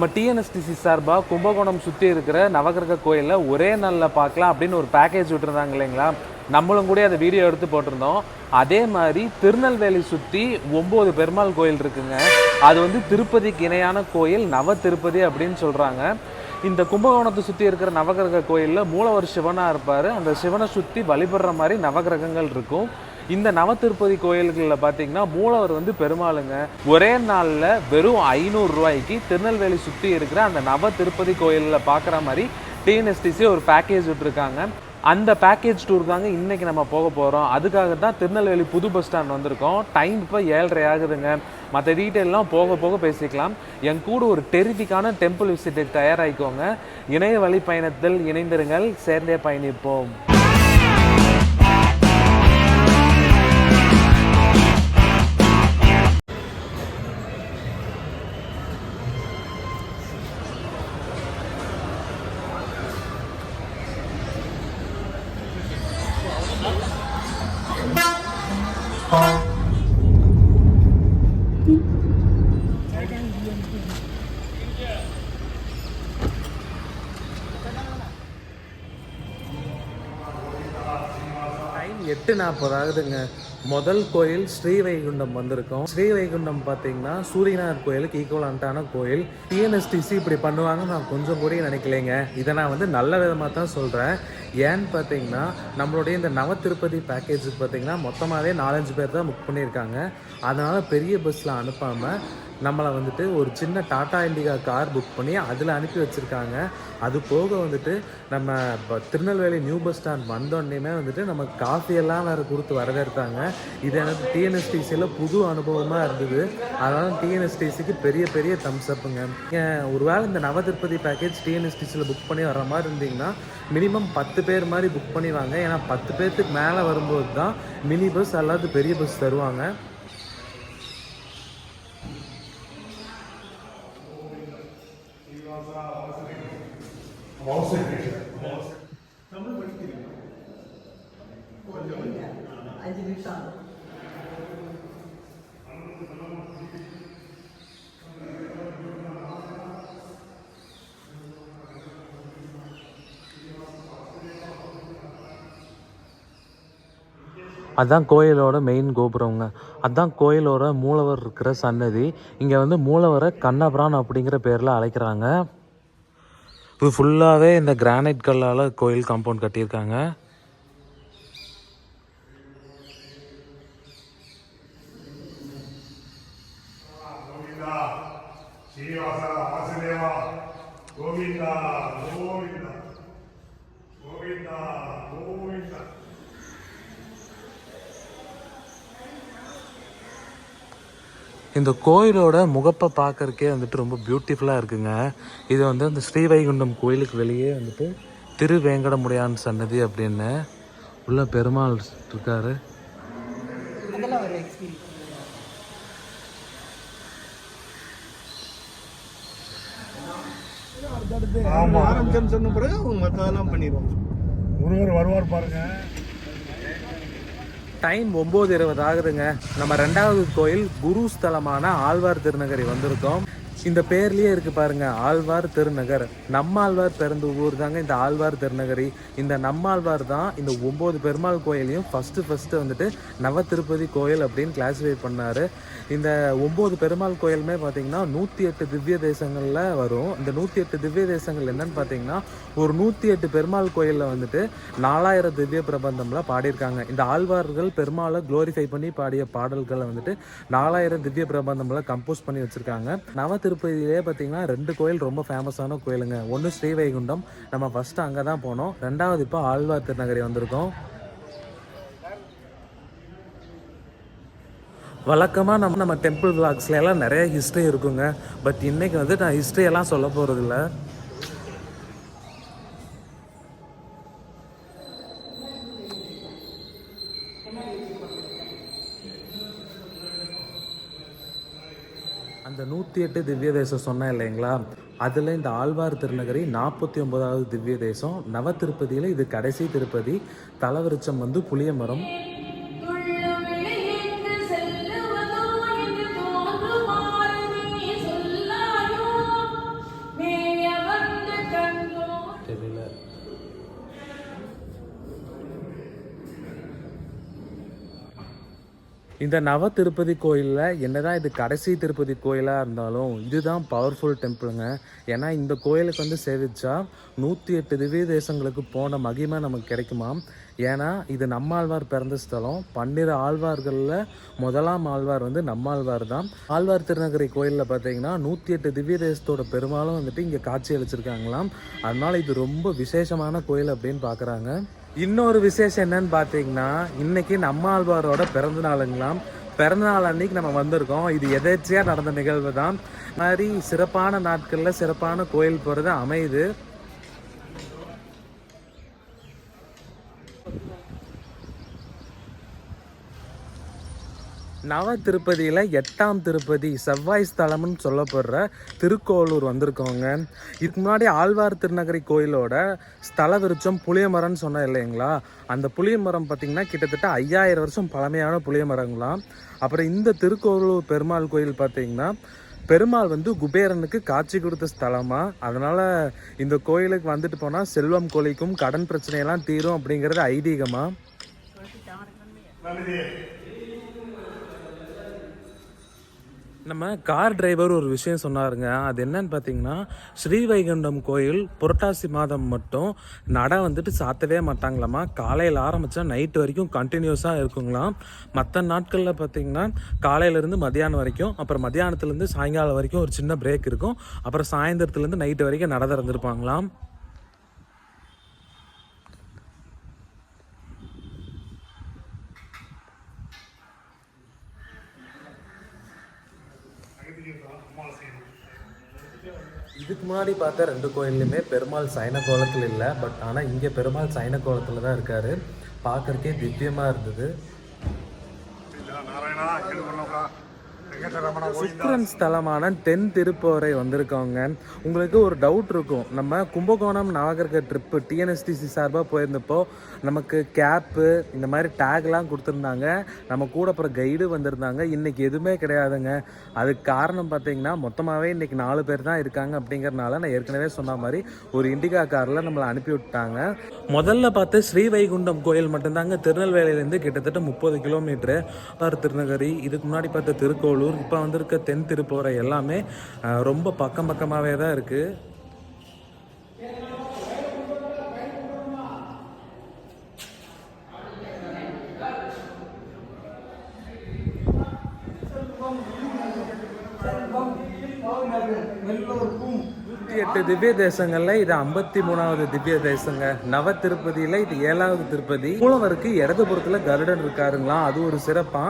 நம்ம டிஎன்எஸ்டிசி சார்பாக கும்பகோணம் சுற்றி இருக்கிற நவகிரக கோயிலில் ஒரே நாளில் பார்க்கலாம் அப்படின்னு ஒரு பேக்கேஜ் விட்டுருந்தாங்க இல்லைங்களா? நம்மளும் கூட அதை வீடியோ எடுத்து போட்டிருந்தோம். அதே மாதிரி திருநெல்வேலி சுற்றி ஒம்பது பெருமாள் கோயில் இருக்குங்க. அது வந்து திருப்பதிக்கு இணையான கோயில் நவ திருப்பதி அப்படின்னு சொல்கிறாங்க இந்த கும்பகோணத்தை சுற்றி இருக்கிற நவகிரக கோயிலில் மூலவர் சிவனாக இருப்பார். அந்த சிவனை சுற்றி வழிபடுற மாதிரி நவகிரகங்கள் இருக்கும். இந்த நவ திருப்பதி கோயில்களில் பார்த்தீங்கன்னா மூலவர் வந்து பெருமாளுங்க. ஒரே நாளில் வெறும் ஐநூறு ரூபாய்க்கு திருநெல்வேலி சுற்றி இருக்கிற அந்த நவ திருப்பதி கோயிலில் பார்க்குற மாதிரி டிஎன்எஸ்டிசி ஒரு பேக்கேஜ் விட்டுருக்காங்க. அந்த பேக்கேஜ் டூர் தாங்க இன்றைக்கி நம்ம போக போகிறோம் அதுக்காக தான் திருநெல்வேலி புது பஸ் ஸ்டாண்ட் வந்திருக்கோம். டைம் இப்போ ஏழரை ஆகுதுங்க. மற்ற டீட்டெயிலாம் போக போக பேசிக்கலாம். என் கூட ஒரு டெரிஃபிக்கான டெம்பிள் விசிட்டுக்கு தயாராகிக்கோங்க. இணைய வழி பயணத்தில் இணைந்திருங்கள். சேர்ந்தே பயணிப்போம். எட்டு நாற்பது ஆகுதுங்க. முதல் கோயில் ஸ்ரீவைகுண்டம் வந்திருக்கோம். ஸ்ரீவைகுண்டம் பார்த்தீங்கன்னா சூரியனார் கோயிலுக்கு ஈக்குவலண்ட்டான கோயில். டிஎன்எஸ்டிசி இப்படி பண்ணுவாங்க நான் கொஞ்சம் கூட நினைக்கலைங்க. இதை நான் வந்து நல்ல விதமாக தான் சொல்கிறேன் ஏன்னு பார்த்தீங்கன்னா நம்மளுடைய இந்த நவ திருப்பதி பேக்கேஜுக்கு பார்த்தீங்கன்னா மொத்தமாகவே நாலஞ்சு பேர் தான் புக் பண்ணியிருக்காங்க. அதனால் பெரிய பஸ்ஸில் அனுப்பாமல் நம்மளை வந்துட்டு ஒரு சின்ன டாடா இண்டிகா கார் புக் பண்ணி அதில் அனுப்பி வச்சுருக்காங்க. அது போக வந்துட்டு நம்ம இப்போ திருநெல்வேலி நியூ பஸ் ஸ்டாண்ட் வந்தோடனேமே வந்துட்டு நம்ம காஃபியெல்லாம் வேறு கொடுத்து வரவேற்றாங்க. இது எனக்கு டிஎன்எஸ்டிசியில் புது அனுபவமாக இருந்தது. அதனால் டிஎன்எஸ்டிசிக்கு பெரிய பெரிய தம்ஸ் அப்புங்க நீங்கள் ஒருவேளை இந்த நவ திருப்பதி பேக்கேஜ் டிஎன்எஸ்டிசியில் புக் பண்ணி வர மாதிரி இருந்தீங்கன்னா மினிமம் பத்து பேர் மாதிரி புக் பண்ணி வாங்க. ஏன்னா பத்து பேர்த்துக்கு மேலே வரும்போது தான் மினி பஸ் அல்லது பெரிய பஸ் தருவாங்க. அதுதான் கோயிலோட மெயின் கோபுரம்ங்க. அதுதான் கோயிலோட மூலவர் இருக்கிற சன்னதி. இங்கே வந்து மூலவரை கண்ணபிரான் அப்படிங்கிற பேரில் அழைக்கிறாங்க. இது ஃபுல்லாகவே இந்த கிரானைட் கல்லால் கோயில் காம்பவுண்ட் கட்டியிருக்காங்க. இந்த கோயிலோட முகப்பை பார்க்கறக்கே வந்துட்டு ரொம்ப பியூட்டிஃபுல்லாக இருக்குங்க. இது வந்து அந்த ஸ்ரீவைகுண்டம் கோயிலுக்கு வெளியே வந்துட்டு திருவேங்கடமுடையான் சன்னதி அப்படின்னு உள்ள பெருமாள் இருக்காரு. அதெல்லாம் ஒரு எக்ஸ்பீரியன்ஸ் ஆமா. ஆரம்பிச்சோன்னு சொன்ன பிறகு மற்றதெல்லாம் பண்ணிடுவாங்க. ஒருவர் வருவார் பாருங்க. டைம் ஒம்பது இருபது ஆகுதுங்க. நம்ம ரெண்டாவது கோயில் குரு ஸ்தலமான ஆழ்வார் திருநகரி வந்திருக்கோம். இந்த பேர்லயே இருக்கு பாருங்க ஆழ்வார் திருநகர். நம்மாழ்வார் பிறந்த ஊர் தாங்க இந்த ஆழ்வார் திருநகரி. இந்த நம்மாழ்வார் தான் இந்த ஒம்பது பெருமாள் கோயிலையும் ஃபர்ஸ்ட் ஃபர்ஸ்ட் வந்துட்டு நவ திருப்பதி கோயில் அப்படின்னு கிளாஸிஃபை பண்ணாரு. இந்த ஒம்பது பெருமாள் கோயிலுமே பார்த்தீங்கன்னா நூற்றி எட்டு திவ்ய தேசங்களில் வரும். இந்த நூற்றி எட்டு திவ்ய தேசங்கள் என்னன்னு பார்த்தீங்கன்னா ஒரு நூற்றி எட்டு பெருமாள் கோயிலில் வந்துட்டு நாலாயிரம் திவ்ய பிரபந்தம்ல பாடியிருக்காங்க. இந்த ஆழ்வார்கள் பெருமாளை க்ளோரிஃபை பண்ணி பாடிய பாடல்களை வந்துட்டு நாலாயிரம் திவ்ய பிரபந்தம்ல கம்போஸ் பண்ணி வச்சிருக்காங்க. நவ திருப்பதியிலே பார்த்தீங்கன்னா ரெண்டு கோயில் ரொம்ப ஃபேமஸான கோயிலுங்க. ஒன்று ஸ்ரீவைகுண்டம். நம்ம ஃபஸ்ட்டு அங்கே தான் போனோம். ரெண்டாவது இப்போ ஆழ்வார் திருநகரி வந்திருக்கோம். வழக்கமாக நம்ம நம்ம டெம்பிள் விளாக்ஸ்ல எல்லாம் நிறைய ஹிஸ்ட்ரி இருக்குங்க. பட் இன்றைக்கி வந்து நான் ஹிஸ்ட்ரியெல்லாம் சொல்ல போகிறதில்ல முப்பத்தி எட்டு திவ்ய தேசம் சொன்னேன் இல்லைங்களா? அதில் இந்த ஆழ்வார் திருநகரி நாற்பத்தி ஒன்பதாவது திவ்ய தேசம் நவ திருப்பதியில் இது கடைசி திருப்பதி தலவிருச்சம் வந்து புளியமரம். தெரியல. இந்த நவ திருப்பதி கோயிலில் என்னதான் இது கடைசி திருப்பதி கோயிலாக இருந்தாலும் இதுதான் பவர்ஃபுல் டெம்பிளுங்க ஏன்னா இந்த கோயிலுக்கு வந்து சேவிச்சா நூற்றி எட்டு திவ்ய தேசங்களுக்கு போன மகிமை நமக்கு கிடைக்குமா ஏன்னா இது நம்மாழ்வார் பிறந்த ஸ்தலம். பன்னிரு ஆழ்வார்களில் முதலாம் ஆழ்வார் வந்து நம்மாழ்வார் தான். ஆழ்வார் திருநகரி கோயிலில் பார்த்தீங்கன்னா நூற்றி எட்டு திவ்ய தேசத்தோட பெருமாளும் வந்துட்டு இங்கே காட்சி அளிச்சிருக்காங்களாம். அதனால இது ரொம்ப விசேஷமான கோயில் அப்படின்னு பார்க்குறாங்க இன்னொரு விசேஷம் என்னன்னு பார்த்தீங்கன்னா இன்னைக்கு நம்மாழ்வாரோட பிறந்த நாளுங்களாம். பிறந்தநாள் அன்னைக்கு நம்ம வந்திருக்கோம். இது எதேச்சியாக நடந்த நிகழ்வு தான் மாதிரி சிறப்பான நாட்களில் சிறப்பான கோயில் போகிறது அமையுது. நவ திருப்பதியில் எட்டாம் திருப்பதி செவ்வாய் ஸ்தலம்னு சொல்லப்படுற திருக்கோளூர் வந்திருக்கோங்க இதுக்கு முன்னாடி ஆழ்வார் திருநகரி கோயிலோட ஸ்தல விருட்சம் புளியமரம்னு சொன்னேன் இல்லைங்களா? அந்த புளியமரம் பார்த்திங்கன்னா கிட்டத்தட்ட ஐயாயிரம் வருஷம் பழமையான புளியமரங்களாம். அப்புறம் இந்த திருக்கோளூர் பெருமாள் கோயில் பார்த்தீங்கன்னா பெருமாள் வந்து குபேரனுக்கு காட்சி கொடுத்த ஸ்தலமா? அதனால் இந்த கோயிலுக்கு வந்துட்டு போனால் செல்வம் கொலிக்கும் கடன் பிரச்சனையெல்லாம் தீரும் அப்படிங்கிறது ஐதீகமாக நன்றி நம்ம கார் டிரைவர் ஒரு விஷயம் சொன்னாருங்க. அது என்னன்னு பார்த்தீங்கன்னா ஸ்ரீவைகுண்டம் கோயில் புரட்டாசி மாதம் மட்டும் நடை வந்துட்டு சாத்தவே மாட்டாங்களாமா? காலையில் ஆரம்பித்தா நைட் வரைக்கும் கண்டினியூஸாக இருக்குங்களாம். மற்ற நாட்களில் பார்த்தீங்கன்னா காலையிலேருந்து மதியானம் வரைக்கும் அப்புறம் மதியானத்துலேருந்து சாயங்காலம் வரைக்கும் ஒரு சின்ன பிரேக் இருக்கும். அப்புறம் சாயந்தரத்துலேருந்து நைட்டு வரைக்கும் நடை திறந்துருப்பாங்களாம். இதுக்கு முன்னாடி பார்த்த ரெண்டு கோயில்லையுமே பெருமாள் சைன கோலத்தில் இல்லை. பட் ஆனால் இங்கே பெருமாள் சைன கோலத்தில் தான் இருக்கார். பார்க்கறக்கே திவ்யமாக இருந்தது. சுக்கரன் ஸ்தலமான தென் திருப்போரை வந்திருக்கோங்க உங்களுக்கு ஒரு டவுட் இருக்கும். நம்ம கும்பகோணம் நவகிரக ட்ரிப்பு டிஎன்எஸ்டிசி சார்பாக போயிருந்தப்போ நமக்கு கேப்பு இந்த மாதிரி டேக்லாம் கொடுத்துருந்தாங்க. நம்ம கூட அப்புறம் கைடு வந்திருந்தாங்க. இன்றைக்கி எதுவுமே கிடையாதுங்க. அதுக்கு காரணம் பார்த்தீங்கன்னா மொத்தமாகவே இன்றைக்கி நாலு பேர் தான் இருக்காங்க அப்படிங்கறனால நான் ஏற்கனவே சொன்ன மாதிரி ஒரு இண்டிகா காரில் நம்மளை அனுப்பி விட்டாங்க. முதல்ல பார்த்து ஸ்ரீவைகுண்டம் கோயில் மட்டும்தாங்க திருநெல்வேலியிலேருந்து கிட்டத்தட்ட முப்பது கிலோமீட்ரு திருநகரி இதுக்கு முன்னாடி பார்த்த திருக்கோளூர் இப்போ வந்திருக்க தென் திருப்போரை எல்லாமே ரொம்ப பக்கம் பக்கமாகவே தான் இருக்குது நூற்றி எட்டு திவ்ய தேசங்கள்ல இது ஐம்பத்தி மூணாவது திவ்ய தேசங்க நவ திருப்பதியில இது ஏழாவது திருப்பதி. மூலவருக்கு இடதுபுறத்துல கருடன் இருக்காருங்களா? அது ஒரு சிறப்பா.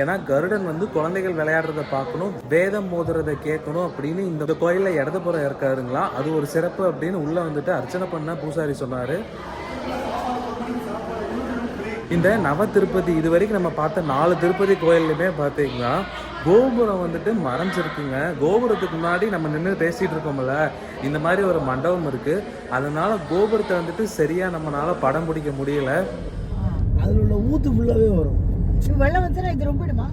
ஏன்னா கருடன் வந்து குழந்தைகள் விளையாடுறத பார்க்கணும் வேதம் மோதுறதை கேட்கணும் அப்படின்னு இந்த கோயில்ல இடதுபுறம் இருக்காருங்களா? அது ஒரு சிறப்பு அப்படின்னு உள்ள வந்துட்டு அர்ச்சனை பண்ண பூசாரி சொன்னாரு. இந்த நவ திருப்பதி இது வரைக்கும் நம்ம பார்த்த நாலு திருப்பதி கோயில்லையுமே பார்த்தீங்கன்னா கோபுரம் வந்துட்டு மறைஞ்சிருக்குங்க. கோபுரத்துக்கு முன்னாடி நம்ம நின்று பேசிட்டு இருக்கோம்ல. இந்த மாதிரி ஒரு மண்டபம் இருக்கு. அதனால கோபுரத்தை வந்துட்டு சரியா நம்மளால படம் பிடிக்க முடியல. அதில் உள்ள ஊத்து ஃபுல்லாகவே வரும். வெள்ளம் வந்துச்சுன்னா இது ரொம்பிடுமா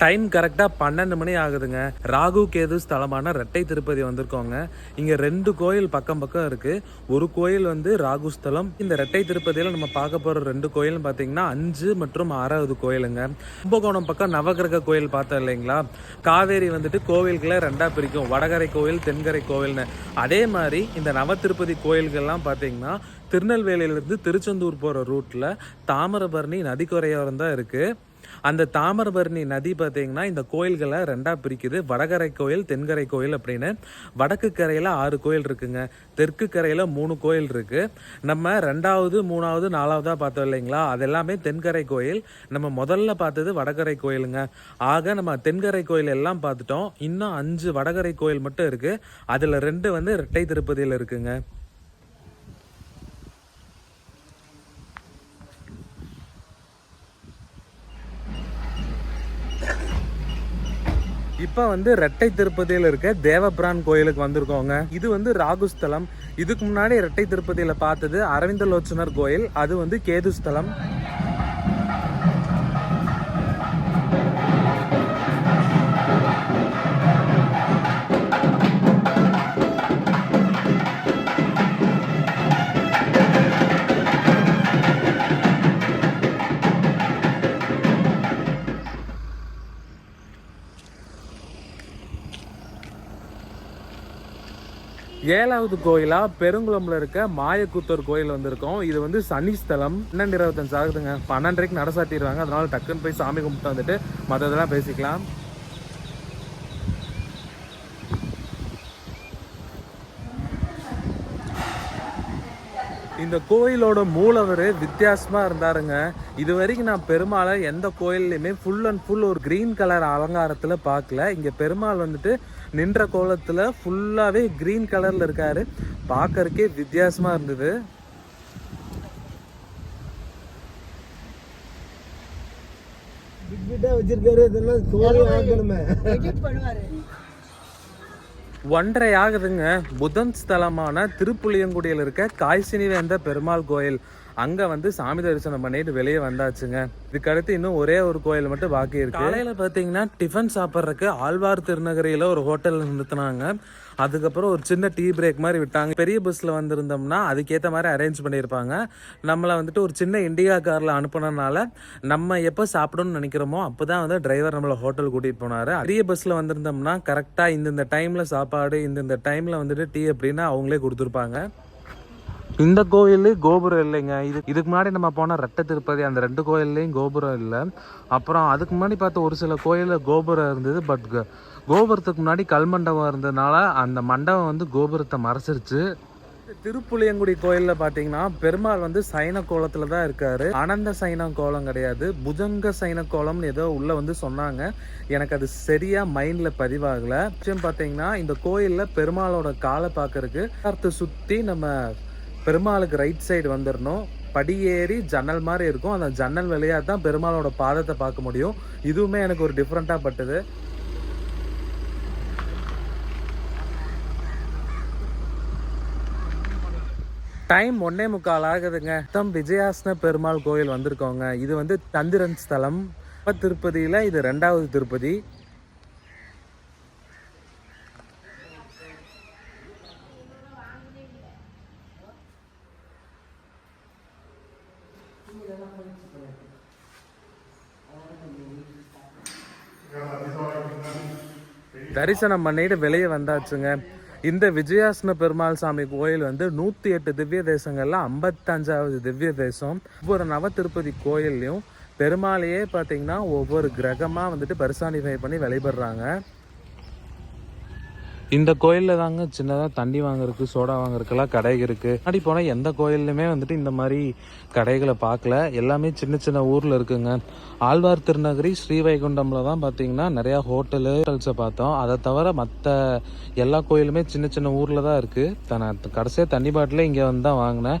டைம் கரெக்டாக பன்னெண்டு மணி ஆகுதுங்க. ராகு கேது ஸ்தலமான ரெட்டை திருப்பதி வந்திருக்கோங்க. இங்கே ரெண்டு கோயில் பக்கம் பக்கம் இருக்குது ஒரு கோயில் வந்து ராகு ஸ்தலம். இந்த ரெட்டை திருப்பதியில் நம்ம பார்க்க போகிற ரெண்டு கோயில்னு பார்த்தீங்கன்னா அஞ்சு மற்றும் ஆறாவது கோயிலுங்க. கும்பகோணம் பக்கம் நவகிரக கோயில் பார்த்தோம் இல்லைங்களா? காவேரி வந்துட்டு கோவில்களை ரெண்டாக பிரிக்கும். வடகரை கோவில் தென்கரை கோவில்னு. அதே மாதிரி இந்த நவ திருப்பதி கோயில்கள்லாம் பார்த்தீங்கன்னா திருநெல்வேலியிலேருந்து திருச்செந்தூர் போகிற ரூட்டில் தாமிரபரணி நதிக்குறையோரம் தான் இருக்குது அந்த தாமிரபரணி நதி பார்த்தீங்கன்னா இந்த கோயில்களை ரெண்டாக பிரிக்குது. வடகரை கோயில் தென்கரை கோயில் அப்படின்னு. வடக்கு கரையில் ஆறு கோயில் இருக்குங்க. தெற்கு கரையில் மூணு கோயில் இருக்குது நம்ம ரெண்டாவது மூணாவது நாலாவதாக பார்த்தோம் இல்லைங்களா? அது எல்லாமே தென்கரை கோயில். நம்ம முதல்ல பார்த்தது வடகரை கோயிலுங்க. ஆக நம்ம தென்கரை கோயில் எல்லாம் பார்த்துட்டோம். இன்னும் அஞ்சு வடகரை கோயில் மட்டும் இருக்குது அதில் ரெண்டு வந்து ரெட்டை திருப்பதியில் இருக்குங்க. இப்போ வந்து ரெட்டை திருப்பதியில் இருக்க தேவபிரான் கோயிலுக்கு வந்திருக்கோங்க. இது வந்து ராகுஸ்தலம் இதுக்கு முன்னாடி ரெட்டை திருப்பதியில் பார்த்தது அரவிந்தலோச்சனர் கோயில். அது வந்து கேதுஸ்தலம் ஏழாவது கோயிலா பெருங்குளம்ல இருக்க மாயக்கூத்தர் கோயில் வந்திருக்கோம். இது வந்து சனி ஸ்தலம். பன்னெண்டு இருபத்தஞ்சு ஆகுதுங்க. பன்னெண்டரைக்கு நட சாட்டிடுவாங்க அதனால டக்குன்னு போய் சாமி கும்பிட்டு வந்துட்டு மற்றதெல்லாம் பேசிக்கலாம். இந்த கோயிலோட மூலவர் வித்தியாசமா இருந்தாருங்க. இது வரைக்கும் நான் பெருமாளை எந்த கோயில்லையுமே ஃபுல் அண்ட் ஃபுல் ஒரு கிரீன் கலர் அலங்காரத்துல பார்க்கல. இங்க பெருமாள் வந்துட்டு நின்ற கோலத்துல ஃபுல்லாவே கிரீன் கலர்ல இருக்காரு. பார்க்கறதுக்கே வித்தியாசமா இருந்தது. வச்சிருக்காரு இதெல்லாம் ஆக்கணுமே. பண்ணுவாரு. ஒன்றரை ஆகுதுங்க புதன் ஸ்தலமான திருப்புளியங்குடியில் இருக்க காய்ச்சினி வேந்த பெருமாள் கோயில். அங்க வந்து சாமி தரிசனம் பண்ணிட்டு வெளியே வந்தாச்சுங்க. இதுக்கு அடுத்து இன்னும் ஒரே ஒரு கோயில் மட்டும் பாக்கி இருக்கு. காலையில பாத்தீங்கன்னா டிஃபன் சாப்பிட்றதுக்கு ஆழ்வார் திருநகரியில் ஒரு ஹோட்டல் நிறுத்தினாங்க. அதுக்கப்புறம் ஒரு சின்ன டீ பிரேக் மாதிரி விட்டாங்க. பெரிய பஸ்ஸில் வந்திருந்தோம்னா அதுக்கேற்ற மாதிரி அரேஞ்ச் பண்ணியிருப்பாங்க. நம்மளை வந்துட்டு ஒரு சின்ன இண்டிகா காரில் அனுப்புனதுனால நம்ம எப்போ சாப்பிடணும்னு நினைக்கிறோமோ அப்போ தான் வந்து டிரைவர் நம்மளை ஹோட்டல் கூட்டிகிட்டு போனாரு. பெரிய பஸ்ஸில் வந்திருந்தோம்னா கரெக்டாக இந்தந்த டைமில் சாப்பாடு இந்தந்த டைமில் வந்துட்டு டீ அப்படின்னு அவங்களே கொடுத்துருப்பாங்க. இந்த கோயில் கோபுரம் இல்லைங்க. இது இதுக்கு முன்னாடி நம்ம போனால் ரெட்டை திருப்பதி அந்த ரெண்டு கோயில்லையும் கோபுரம் இல்லை. அப்புறம் அதுக்கு முன்னாடி பார்த்த ஒரு சில கோயிலில் கோபுரம் இருந்தது பட் கோபுரத்துக்கு முன்னாடி கல் மண்டபம் இருந்ததுனால அந்த மண்டபம் வந்து கோபுரத்தை மறைச்சிருச்சு. திருப்புளியங்குடி கோயிலில் பார்த்தீங்கன்னா பெருமாள் வந்து சைன கோலத்தில் தான் இருக்காரு. அனந்த சைன கோலம் கிடையாது. புஜங்க சைன கோலம்னு ஏதோ உள்ளே வந்து சொன்னாங்க. எனக்கு அது சரியாக மைண்டில் பதிவாகலை. விஷயம் பார்த்தீங்கன்னா இந்த கோயிலில் பெருமாளோட காலை பார்க்கறதுக்கு பார்த்து சுற்றி நம்ம பெருமாளுக்கு ரைட் சைடு வந்துடணும் படியேறி ஜன்னல் மாதிரி இருக்கும். அந்த ஜன்னல் வழியாக தான் பெருமாளோட பாதத்தை பார்க்க முடியும். இதுவுமே எனக்கு ஒரு டிஃப்ரெண்ட்டாக பட்டது. டைம் ஒன்னே முக்கால் ஆகுதுங்க. தம் விஜயாசன பெருமாள் கோயில் வந்திருக்கோங்க. இது வந்து தந்திரன் ஸ்தலம். திருப்பதியில் இது ரெண்டாவது திருப்பதி. தரிசனம் பண்ணிட்டு வெளியே வந்தாச்சுங்க. இந்த விஜயாசன பெருமாள் சாமி கோயில் வந்து நூற்றி எட்டு திவ்ய தேசங்களில் ஐம்பத்தஞ்சாவது திவ்ய தேசம். ஒவ்வொரு நவ திருப்பதி கோயில்லையும் பெருமாளையே பார்த்தீங்கன்னா ஒவ்வொரு கிரகமாக வந்துட்டு பரிசானிஃபை பண்ணி வழிபடுறாங்க. இந்த கோயிலில் தாங்க சின்னதாக தண்ணி வாங்குறதுக்கு சோடா வாங்குறதுக்கெல்லாம் கடை இருக்குது முன்னாடி போனால் எந்த கோயில்லையுமே வந்துட்டு இந்த மாதிரி கடைகளை பார்க்கல. எல்லாமே சின்ன சின்ன ஊரில் இருக்குங்க. ஆழ்வார் திருநகரி ஸ்ரீவைகுண்டமில் தான் பார்த்தீங்கன்னா நிறையா ஹோட்டலு ஹோட்டல்ஸை பார்த்தோம். அதை தவிர மற்ற எல்லா கோயிலுமே சின்ன சின்ன ஊரில் தான் இருக்குது நான் கடைசியாக தண்ணி பாட்டிலே இங்கே வந்து தான் வாங்கினேன்.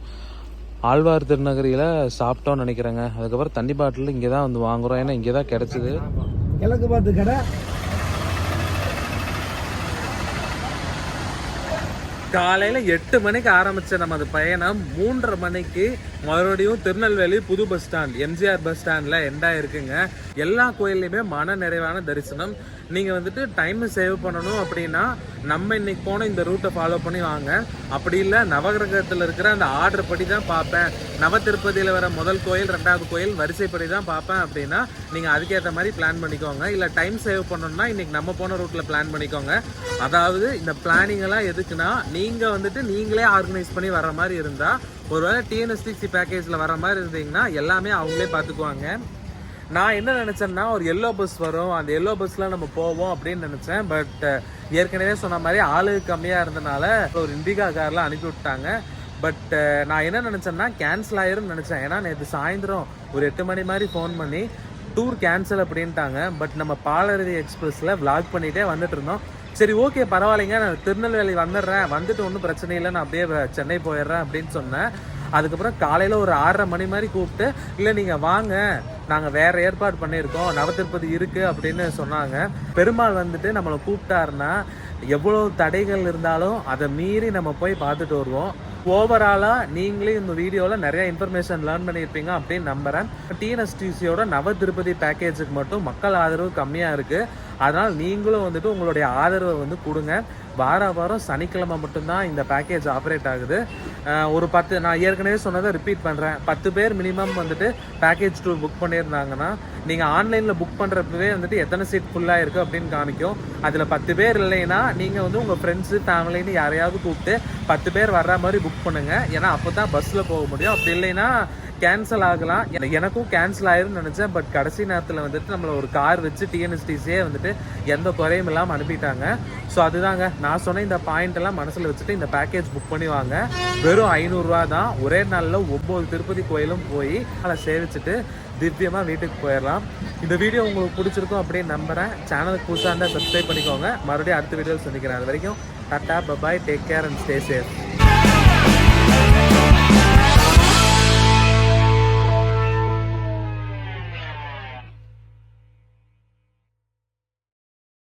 ஆழ்வார் திருநகரியில் சாப்பிட்டோம்னு நினைக்கிறேங்க. அதுக்கப்புறம் தண்ணி பாட்டில் இங்கே தான் வந்து வாங்குறோம். ஏன்னா இங்கே தான் கிடச்சிது. கிழக்கு பார்த்து கடை. காலையில் எட்டு மணிக்கு ஆரம்பித்த நமது பயணம் மூன்றரை மணிக்கு மறுபடியும் திருநெல்வேலி புது பஸ் ஸ்டாண்ட் எம்ஜிஆர் பஸ் ஸ்டாண்டில் எண்டா இருக்குங்க எல்லா கோயில்லையுமே மன நிறைவான தரிசனம். நீங்கள் வந்துட்டு டைமை சேவ் பண்ணணும் அப்படின்னா நம்ம இன்னைக்கு போன இந்த ரூட்டை ஃபாலோ பண்ணி வாங்க. அப்படி இல்லை நவகிரகத்தில் இருக்கிற அந்த ஆர்டர் படி தான் பார்ப்பேன். நவ திருப்பதியில் வர முதல் கோயில் ரெண்டாவது கோயில் வரிசைப்படி தான் பார்ப்பேன் அப்படின்னா நீங்கள் அதுக்கேற்ற மாதிரி பிளான் பண்ணிக்கோங்க. இல்லை டைம் சேவ் பண்ணணும்னா இன்றைக்கி நம்ம போன ரூட்டில் பிளான் பண்ணிக்கோங்க. அதாவது இந்த பிளானிங்கெல்லாம் எதுக்குன்னா நீங்கள் வந்துட்டு நீங்களே ஆர்கனைஸ் பண்ணி வர மாதிரி இருந்தால் ஒருவேளை டிஎன்எஸ்டிசி பேக்கேஜில் வர மாதிரி இருந்தீங்கன்னா எல்லாமே அவங்களே பார்த்துக்குவாங்க. நான் என்ன நினச்சேன்னா ஒரு எல்லோ பஸ் வரும். அந்த எல்லோ பஸ்ஸில் நம்ம போவோம் அப்படின்னு நினச்சேன். பட் ஏற்கனவே சொன்ன மாதிரி ஆளு கம்மியாக இருந்தனால ஒரு இண்டிகா கார்லாம் அனுப்பி விட்டாங்க. பட் நான் என்ன நினச்சேன்னா கேன்சல் ஆயிரும்னு நினச்சேன். ஏன்னா நேற்று சாயந்தரம் ஒரு எட்டு மணி மாதிரி ஃபோன் பண்ணி டூர் கேன்சல் அப்படின்ட்டாங்க. பட் நம்ம பாலருதி எக்ஸ்பிரஸில் விளாக் பண்ணிகிட்டே வந்துட்டு இருந்தோம். சரி ஓகே பரவாயில்லைங்க. நான் திருநெல்வேலி வந்துடுறேன். வந்துட்டு ஒன்றும் பிரச்சனை இல்லை. நான் அப்படியே சென்னை போயிடுறேன் அப்படின்னு சொன்னேன். அதுக்கப்புறம் காலையில் ஒரு ஆறரை மணி மாதிரி கூப்பிட்டு இல்லை நீங்கள் வாங்க. நாங்கள் வேறு ஏற்பாடு பண்ணியிருக்கோம் நவத்திருப்பதி இருக்குது அப்படின்னு சொன்னாங்க. பெருமாள் வந்துட்டு நம்மளை கூப்பிட்டாருன்னா எவ்வளோ தடைகள் இருந்தாலும் அதை மீறி நம்ம போய் பார்த்துட்டு வருவோம். ஓவராலாக நீங்களே இந்த வீடியோவில் நிறைய இன்ஃபர்மேஷன் லேர்ன் பண்ணியிருப்பீங்க அப்படின்னு நம்புகிறேன் டிஎன்எஸ்டிசியோட நவ திருப்பதி பேக்கேஜுக்கு மட்டும் மக்கள் ஆதரவு கம்மியாக இருக்குது அதனால் நீங்களும் வந்துட்டு உங்களுடைய ஆதரவை வந்து கொடுங்க. வார வாரம் சனிக்கிழமை மட்டும்தான் இந்த பேக்கேஜ் ஆப்ரேட் ஆகுது. ஒரு பத்து நான் ஏற்கனவே சொன்னதை ரிப்பீட் பண்ணுறேன் பத்து பேர் மினிமம் வந்துட்டு பேக்கேஜ் டூர் புக் பண்ணியிருந்தாங்கன்னா நீங்கள் ஆன்லைனில் புக் பண்ணுறப்பவே வந்துட்டு எத்தனை சீட் ஃபுல்லாக இருக்குது அப்படின்னு காமிக்கும். அதில் பத்து பேர் இல்லைன்னா நீங்கள் வந்து உங்கள் ஃப்ரெண்ட்ஸு ஃபேமிலின்னு யாரையாவது கூப்பிட்டு பத்து பேர் வர்ற மாதிரி புக் பண்ணுங்கள் ஏன்னா அப்போ தான் பஸ்ஸில் போக முடியும். அப்படி இல்லைன்னா கேன்சல் ஆகலாம். என- எனக்கும் கேன்சல் ஆயிரும்னு நினச்சேன். பட் கடைசி நேரத்தில் வந்துட்டு நம்மளை ஒரு கார் வச்சு டிஎன்எஸ்டிசியே வந்துட்டு எந்த குறையும் இல்லாமல் அனுப்பிட்டாங்க. ஸோ அதுதாங்க. நான் சொன்ன இந்த பாயிண்ட் எல்லாம் மனசில் வச்சுட்டு இந்த பேக்கேஜ் புக் பண்ணி வாங்க. வெறும் ஐநூறுரூவா தான். ஒரே நாளில் ஒம்பது திருப்பதி கோயிலும் போய் அதை சேவிச்சுட்டு திவ்யமாக வீட்டுக்கு போயிடலாம். இந்த வீடியோ உங்களுக்கு பிடிச்சிருக்கும் அப்படின்னு நம்புகிறேன் சேனலுக்கு புதுசாக இருந்தால் சப்ஸ்கிரைப் பண்ணிக்கோங்க. மறுபடியும் அடுத்த வீடியோவில் சந்திக்கிறேன். அது வரைக்கும் tata bye bye take care and stay safe